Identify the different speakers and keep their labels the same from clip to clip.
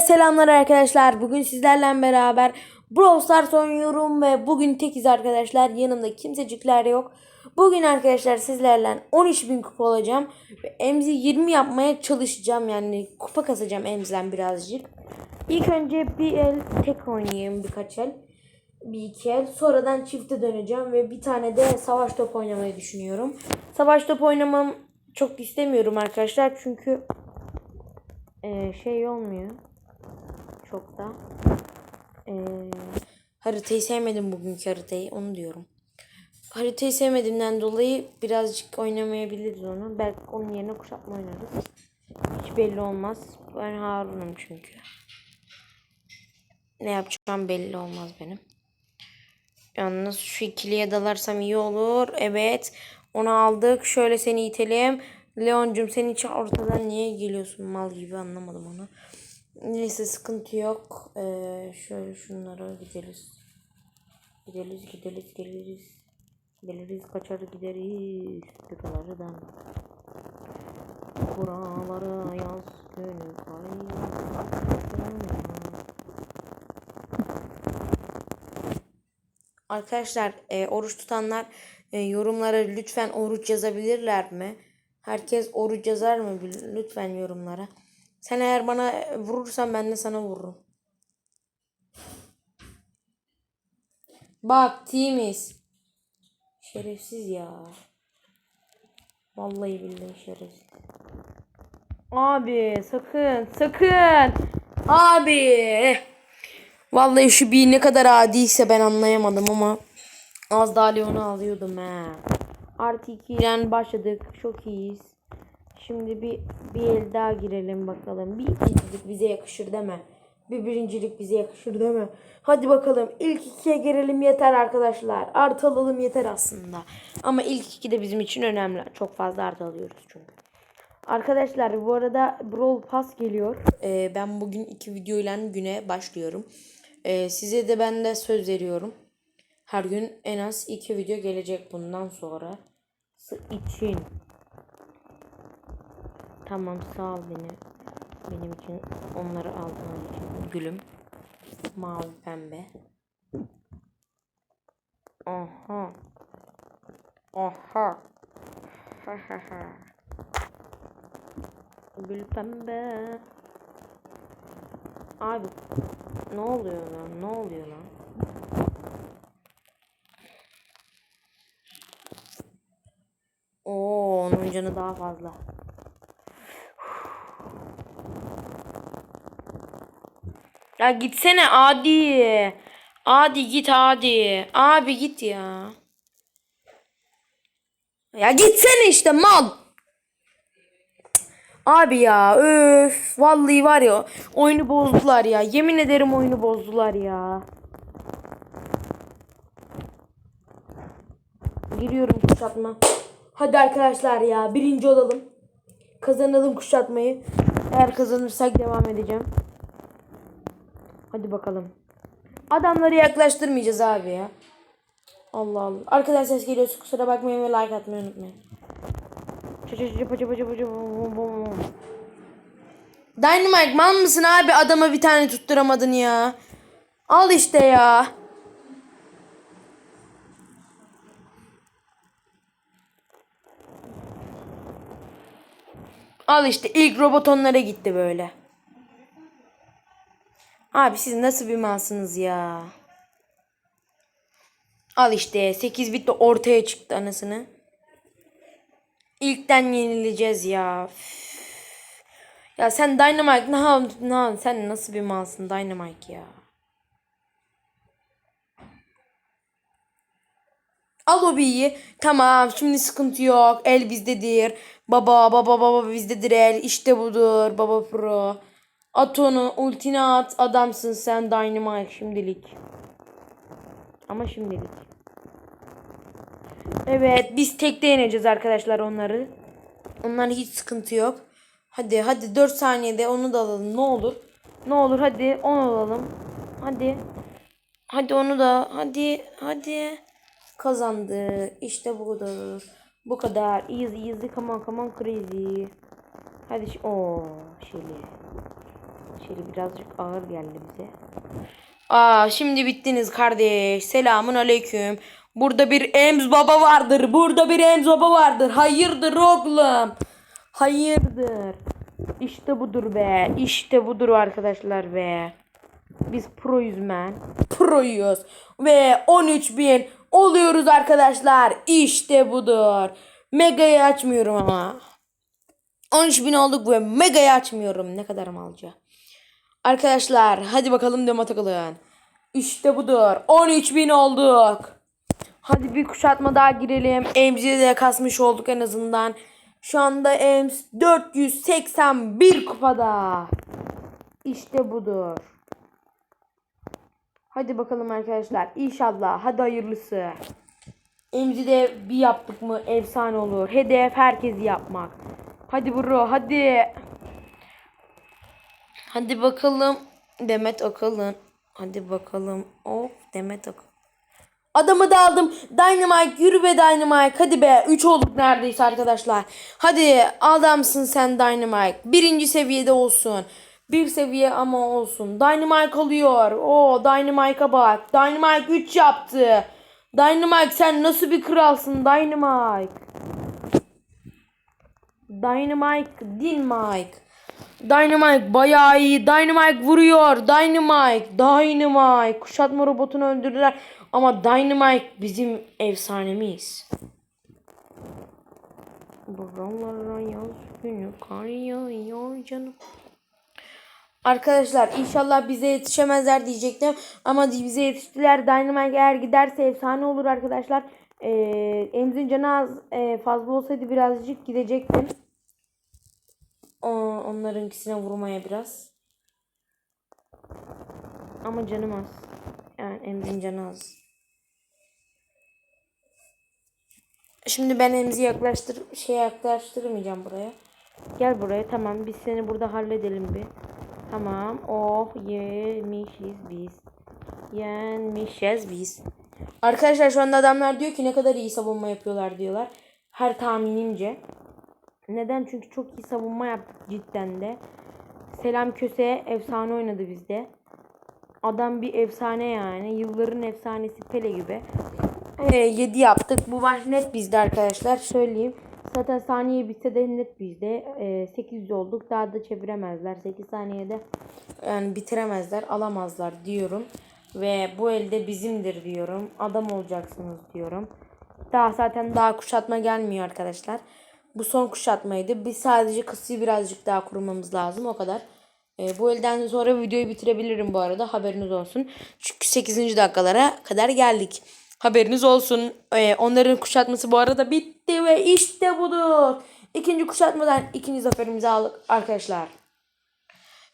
Speaker 1: selamlar arkadaşlar. Bugün sizlerle beraber Brawl Stars oynuyorum ve bugün tekiz arkadaşlar. Yanımda kimsecikler yok. Bugün arkadaşlar sizlerle 13.000 kupa olacağım. Ve Emzi 20 yapmaya çalışacağım. Yani kupa kasacağım Emzi'den birazcık. İlk önce bir el tek oynayayım birkaç el. Bir iki el. Sonradan çifte döneceğim ve bir tane de savaş top oynamayı düşünüyorum. Savaş top oynamam çok istemiyorum arkadaşlar. Çünkü ee, şey olmuyor. Çok da. Ee, haritayı sevmedim bugünkü haritayı. Onu diyorum. Haritayı sevmediğimden dolayı birazcık oynamayabiliriz onu. Belki onun yerine kuşatma oynarız. Hiç belli olmaz. Ben Harun'um çünkü. Ne yapacağım belli olmaz benim. Yalnız şu ikiliye dalarsam iyi olur. Evet. Onu aldık. Şöyle seni itelim. Leoncum sen hiç ortadan niye geliyorsun mal gibi anlamadım onu. Neyse sıkıntı yok. Ee, şöyle şunlara gideriz. Gideriz gideriz geliriz. Geliriz kaçar gideriz. Tıkalardan. Buralara yaz günü. Arkadaşlar e, oruç tutanlar e, yorumlara lütfen oruç yazabilirler mi? Herkes oruç yazar mı? Lütfen yorumlara. Sen eğer bana vurursan ben de sana vururum. Bak timiz. Şerefsiz ya. Vallahi billahi şerefsiz. Abi sakın sakın. Abi. Vallahi şu bir ne kadar adiyse ben anlayamadım ama az daha Leon'u alıyordum he. Artı 2 ile başladık. Çok iyiyiz. Şimdi bir bir el daha girelim bakalım. Bir ikincilik bize yakışır deme. Bir birincilik bize yakışır deme. Hadi bakalım ilk ikiye girelim yeter arkadaşlar. Artı alalım yeter aslında. Ama ilk iki de bizim için önemli. Çok fazla artı alıyoruz çünkü. Arkadaşlar bu arada Brawl Pass geliyor. Ee, ben bugün iki videoyla güne başlıyorum. Ee, size de ben de söz veriyorum. Her gün en az iki video gelecek bundan sonra. için. Tamam sağ ol beni. Benim için onları aldığın için gülüm. Mavi pembe. Aha. Aha. Ha ha ha. Gül pembe. Abi ne oluyor lan? Ne oluyor lan? Oo, onun canı daha fazla. Ya gitsene Adi. Adi git Adi. Abi git ya. Ya gitsene işte mal. Abi ya öf vallahi var ya oyunu bozdular ya yemin ederim oyunu bozdular ya. Giriyorum kuşatma. Hadi arkadaşlar ya birinci olalım. Kazanalım kuşatmayı. Eğer kazanırsak devam edeceğim. Hadi bakalım. Adamları yaklaştırmayacağız abi ya. Allah Allah. Arkadan ses geliyorsa kusura bakmayın ve like atmayı unutmayın. Dynamite mal mısın abi adama bir tane tutturamadın ya. Al işte ya. Al işte ilk robot onlara gitti böyle. Abi siz nasıl bir malsınız ya. Al işte 8 bitle ortaya çıktı anasını. İlkten yenileceğiz ya. Ya sen Dynamite ne ne sen nasıl bir malsın Dynamite ya. Al o B'yi. Tamam şimdi sıkıntı yok. El bizdedir. Baba baba baba bizdedir el. İşte budur baba pro. At onu ultini at. Adamsın sen Dynamite şimdilik. Ama şimdilik. Evet biz tekte yeneceğiz arkadaşlar onları. Onların hiç sıkıntı yok. Hadi hadi 4 saniyede onu da alalım ne olur. Ne olur hadi 10 alalım. Hadi. Hadi onu da hadi hadi. Kazandı. İşte budur. Bu kadar. Easy easy come on come on crazy. Hadi o şeyli. İçeri birazcık ağır geldi bize. Aa şimdi bittiniz kardeş. Selamun aleyküm. Burada bir Ems baba vardır. Burada bir Ems baba vardır. Hayırdır oğlum? Hayırdır? İşte budur be. İşte budur arkadaşlar be. Biz proyuz men. Proyuz. Ve 13.000 oluyoruz arkadaşlar. İşte budur. Mega'yı açmıyorum ama. 13.000 olduk ve Mega'yı açmıyorum. Ne kadar mı alacağım? Arkadaşlar hadi bakalım Demet takılın. İşte budur. 13.000 olduk. Hadi bir kuşatma daha girelim. Ems'i de kasmış olduk en azından. Şu anda Ems 481 kupada. İşte budur. Hadi bakalım arkadaşlar. İnşallah. Hadi hayırlısı. Emzi de bir yaptık mı efsane olur. Hedef herkesi yapmak. Hadi bro hadi. Hadi bakalım. Demet Akalın. Hadi bakalım. Of Demet Akalın. Adamı da aldım. Dynamite yürü be Dynamite. Hadi be 3 olduk neredeyse arkadaşlar. Hadi adamsın sen Dynamite. Birinci seviyede olsun. Bir seviye ama olsun. Dynamite alıyor. O Dynamite'a bak. Dynamite 3 yaptı. Dynamite sen nasıl bir kralsın Dynamite. Dynamite Dynamite. Dynamite bayağı iyi. Dynamite vuruyor. Dynamite. Dynamite. Kuşatma robotunu öldürdüler. Ama Dynamite bizim efsanemiz. Buralara yaz günü kar yağıyor canım. Arkadaşlar inşallah bize yetişemezler diyecektim. Ama bize yetiştiler. Dynamite eğer giderse efsane olur arkadaşlar. Ee, Emzin canı az e, fazla olsaydı birazcık gidecektim. Onlarınkisine vurmaya biraz. Ama canım az. Yani Emzin canı az. Şimdi ben Emzi yaklaştır şey yaklaştırmayacağım buraya. Gel buraya tamam biz seni burada halledelim bir. Tamam. Oh yemişiz biz. Yenmişiz biz. Arkadaşlar şu anda adamlar diyor ki ne kadar iyi savunma yapıyorlar diyorlar. Her tahminimce. Neden? Çünkü çok iyi savunma yaptık cidden de. Selam Köse efsane oynadı bizde. Adam bir efsane yani. Yılların efsanesi Pele gibi. Ee, 7 yaptık. Bu maç net bizde arkadaşlar. Söyleyeyim. Zaten saniye bitse de net bizde. Ee, 800 olduk. Daha da çeviremezler. 8 saniyede yani bitiremezler. Alamazlar diyorum. Ve bu elde bizimdir diyorum. Adam olacaksınız diyorum. Daha zaten daha kuşatma gelmiyor arkadaşlar. Bu son kuşatmaydı. Biz sadece kısıyı birazcık daha kurmamız lazım. O kadar. Ee, bu elden sonra videoyu bitirebilirim bu arada. Haberiniz olsun. Çünkü 8. dakikalara kadar geldik. Haberiniz olsun. Ee, onların kuşatması bu arada bitti ve işte budur. İkinci kuşatmadan ikinci zaferimizi aldık arkadaşlar.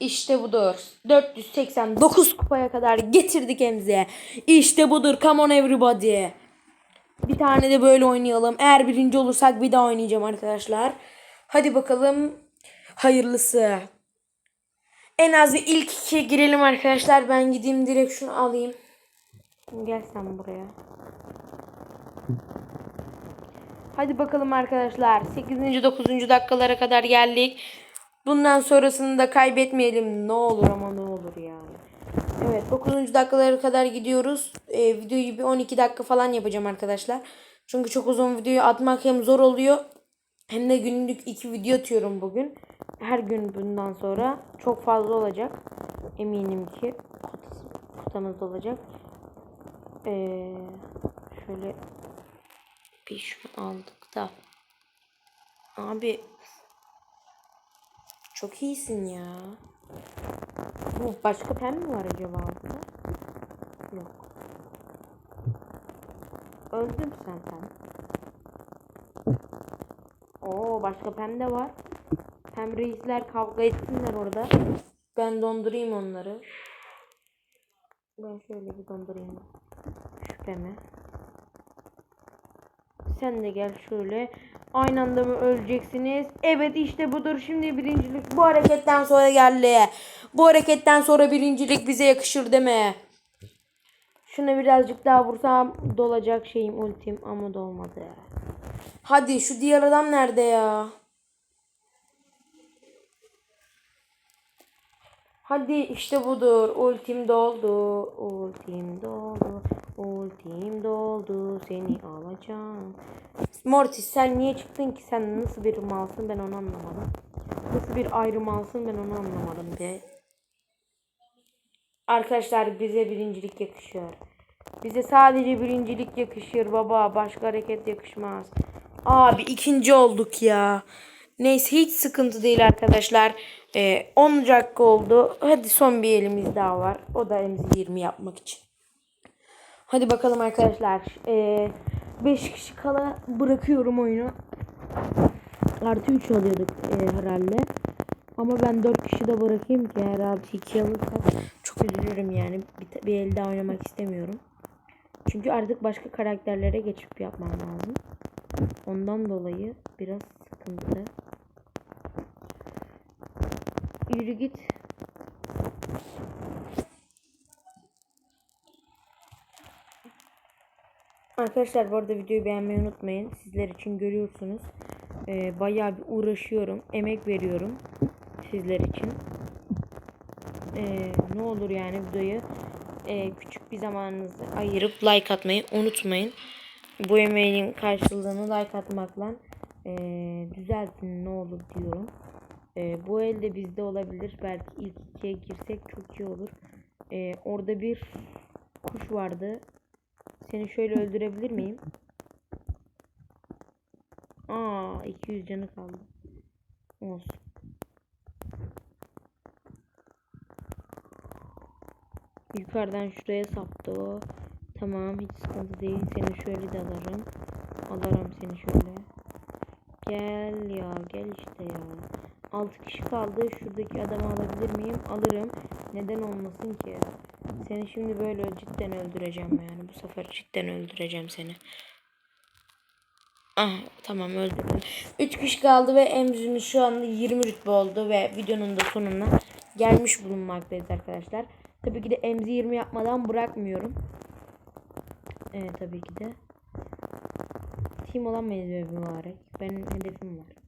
Speaker 1: İşte budur. 489 kupaya kadar getirdik Emze. İşte budur. Come on everybody. Bir tane de böyle oynayalım. Eğer birinci olursak bir daha oynayacağım arkadaşlar. Hadi bakalım. Hayırlısı. En az bir ilk ikiye girelim arkadaşlar. Ben gideyim direkt şunu alayım. Gel sen buraya. Hadi bakalım arkadaşlar. 8. 9. dakikalara kadar geldik. Bundan sonrasını da kaybetmeyelim. Ne olur ama ne olur yani. Evet 9. dakikalara kadar gidiyoruz. Ee, videoyu bir 12 dakika falan yapacağım arkadaşlar. Çünkü çok uzun videoyu atmak hem zor oluyor. Hem de günlük 2 video atıyorum bugün. Her gün bundan sonra çok fazla olacak. Eminim ki kutamız olacak. Ee, şöyle bir şunu aldık da. Abi çok iyisin ya. Bu başka pen mi var acaba burada? Yok. Öldün sen sen. Oo başka pen de var. Hem reisler kavga etsinler orada. Ben dondurayım onları. Ben şöyle bir dondurayım. Şüphemi. Sen de gel şöyle. Aynı anda mı öleceksiniz? Evet işte budur. Şimdi birincilik bu hareketten sonra geldi. Bu hareketten sonra birincilik bize yakışır deme. Şuna birazcık daha vursam dolacak şeyim ultim ama dolmadı. Hadi şu diğer adam nerede ya? Hadi işte budur. Ultim doldu. Ultim doldu. Ultim doldu. Seni alacağım. Mortis sen niye çıktın ki? Sen nasıl bir malsın ben onu anlamadım. Nasıl bir ayrı malsın ben onu anlamadım be. Arkadaşlar bize birincilik yakışıyor. Bize sadece birincilik yakışır baba. Başka hareket yakışmaz. Abi ikinci olduk ya. Neyse hiç sıkıntı değil arkadaşlar. Ee, 10 dakika oldu. Hadi son bir elimiz daha var. O da MC20 yapmak için. Hadi bakalım arkadaşlar. 5 kişi kala bırakıyorum oyunu. Artı 3 alıyorduk e, herhalde. Ama ben 4 kişi de bırakayım ki eğer artı 2 alırsak çok üzülürüm yani. Bir, bir el daha oynamak istemiyorum. Çünkü artık başka karakterlere geçip yapmam lazım. Ondan dolayı biraz sıkıntı. Yürü git. Arkadaşlar bu arada videoyu beğenmeyi unutmayın. Sizler için görüyorsunuz. Ee, bayağı bir uğraşıyorum. Emek veriyorum. Sizler için. Ee, ne olur yani videoyu e, küçük bir zamanınızı ayırıp like atmayı unutmayın. Bu emeğin karşılığını like atmakla e, düzeltin ne olur diyorum. E, bu elde bizde olabilir. Belki ilk ikiye girsek çok iyi olur. E, orada bir kuş vardı. Seni şöyle öldürebilir miyim? Aa 200 canı kaldı. Olsun. Yukarıdan şuraya saptı o. Tamam hiç sıkıntı değil. Seni şöyle de alırım. Alırım seni şöyle. Gel ya gel işte ya. 6 kişi kaldı. Şuradaki adamı alabilir miyim? Alırım. Neden olmasın ki? Seni şimdi böyle cidden öldüreceğim yani. Bu sefer cidden öldüreceğim seni. Ah tamam öldürdüm. 3 kişi kaldı ve Emzü'nün şu anda 20 rütbe oldu ve videonun da sonuna gelmiş bulunmaktayız arkadaşlar. Tabii ki de emzi 20 yapmadan bırakmıyorum. Evet tabii ki de. Team olamayız be mübarek. Benim hedefim var.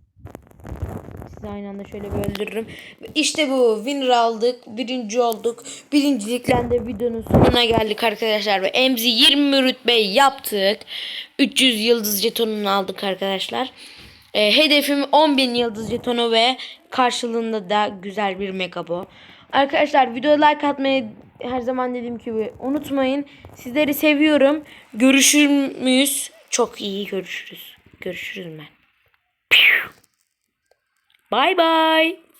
Speaker 1: Sizi aynı anda şöyle bir öldürürüm. İşte bu. Winner aldık. Birinci olduk. Birincilikle de videonun sonuna geldik arkadaşlar. Ve emzi 20 rütbe yaptık. 300 yıldız jetonunu aldık arkadaşlar. E, hedefim 10.000 yıldız jetonu ve karşılığında da güzel bir megabo. Arkadaşlar videoya like atmayı her zaman dediğim gibi unutmayın. Sizleri seviyorum. Görüşür müyüz? Çok iyi görüşürüz. Görüşürüz ben. Bye bye.